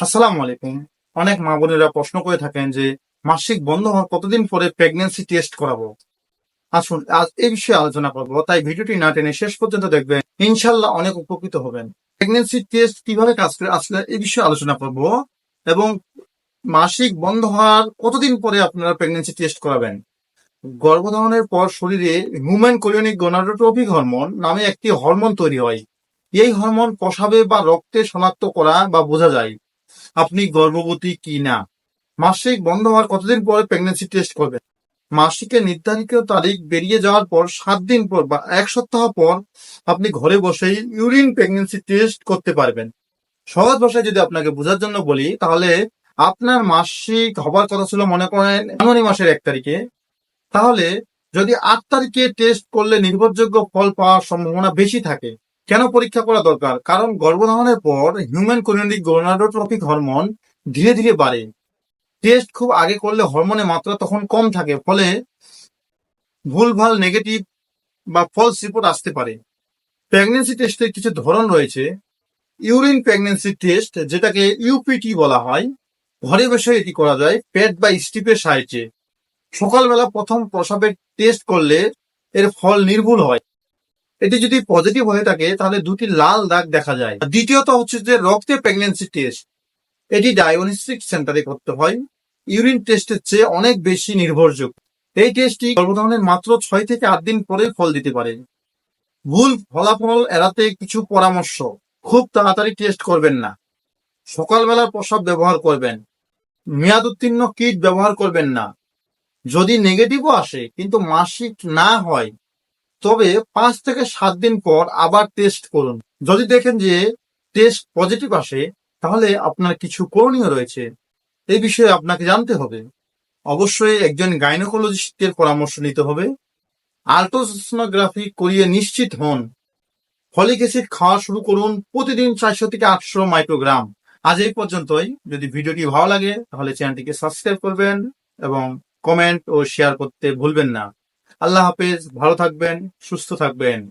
আসসালামু আলাইকুম। অনেক মা বোনেরা প্রশ্ন করে থাকেন যে, মাসিক বন্ধ হওয়ার কতদিন পরে প্রেগন্যান্সি টেস্ট করাবো? আসুন, আজ এই বিষয়ে আলোচনা করব। তাই ভিডিওটি না টেনে শেষ পর্যন্ত দেখবেন। ইনশাল্লাহ অনেক উপকৃত হবেন। প্রেগন্যান্সি টেস্ট কীভাবে কাজ করে আসলে এই বিষয়ে আলোচনা করব। এবং মাসিক বন্ধ হওয়ার কতদিন পরে আপনারা প্রেগন্যান্সি টেস্ট করাবেন? গর্ভধারণের পর শরীরে হিউম্যান কোরিয়নিক গোনাডোট্রপিক হরমোন নামে একটি হরমোন তৈরি হয়। এই হরমোন প্রসাবে বা রক্তে শনাক্ত করা বা বোঝা যায়। আপনি গর্ভবতী কি না মাসিক বন্ধ হওয়ার কতদিন পরে প্রেগন্যান্সি টেস্ট করবেন? মাসিকের নির্ধারিত তারিখ বেরিয়ে যাওয়ার পর সাত দিন পর বা এক সপ্তাহ পর আপনি ঘরে বসেই ইউরিন প্রেগন্যান্সি টেস্ট করতে পারবেন। সহজ ভাষায় যদি আপনাকে বোঝার জন্য বলি, তাহলে আপনার মাসিক হবার কথা ছিল মনে করেন জানুয়ারি মাসের এক তারিখে। তাহলে যদি আট তারিখে টেস্ট করলে নির্ভরযোগ্য ফল পাওয়ার সম্ভাবনা বেশি থাকে। কেন পরীক্ষা করা দরকার? কারণ গর্ভধারণের পর হিউম্যান কোরিয়নিক গোনাডোট্রপিক হরমোন ধীরে ধীরে বাড়ে। টেস্ট খুব আগে করলে হরমোনের মাত্রা তখন কম থাকে, ফলে ভুলভাল নেগেটিভ বা ফলস রিপোর্ট আসতে পারে। প্রেগনেন্সি টেস্টের কিছু ধরন রয়েছে। ইউরিন প্রেগনেন্সি টেস্ট যেটাকে ইউপিটি বলা হয়, ঘরে বসে এটি করা যায় পেট বা স্টিপের সাহায্যে। সকালবেলা প্রথম প্রসাবের টেস্ট করলে এর ফল নির্ভুল হয়। এটি যদি পজিটিভ হয়ে থাকে, তাহলে দুটি লাল দাগ দেখা যায়। দ্বিতীয়ত হচ্ছে যে রক্তে প্রেগনেন্সি টেস্ট এটি ডায়াগনস্টিক সেন্টারে করতে হয়। ইউরিন টেস্টের চেয়ে অনেক বেশি নির্ভরযোগ্য। এই টেস্টটি গর্ভধারণের মাত্র ছয় থেকে আট দিন পরে ফল দিতে পারে। ভুল ফলাফল এড়াতে কিছু পরামর্শ। খুব তাড়াতাড়ি টেস্ট করবেন না। সকালবেলা প্রসাব ব্যবহার করবেন। মেয়াদ উত্তীর্ণ কিট ব্যবহার করবেন না। যদি নেগেটিভও আসে, কিন্তু মাসিক না হয় তবে পাঁচ থেকে সাত দিন পর আবার টেস্ট করুন। যদি দেখেন যে টেস্ট পজিটিভ আসে, তাহলে আপনার কিছু করণীয় রয়েছে। এই বিষয়ে আপনাকে জানতে হবে। অবশ্যই একজন গাইনোকোলজিস্টের পরামর্শ নিতে হবে। আল্ট্রাসোনোগ্রাফি করিয়ে নিশ্চিত হন। ফলিক অ্যাসিড খাওয়া শুরু করুন প্রতিদিন চারশো থেকে আটশো মাইক্রোগ্রাম। আজ এই পর্যন্তই। যদি ভিডিওটি ভালো লাগে, তাহলে চ্যানেলটিকে সাবস্ক্রাইব করবেন এবং কমেন্ট ও শেয়ার করতে ভুলবেন না। আল্লাহ হাফেজ ভালো থাকবেন সুস্থ থাকবেন।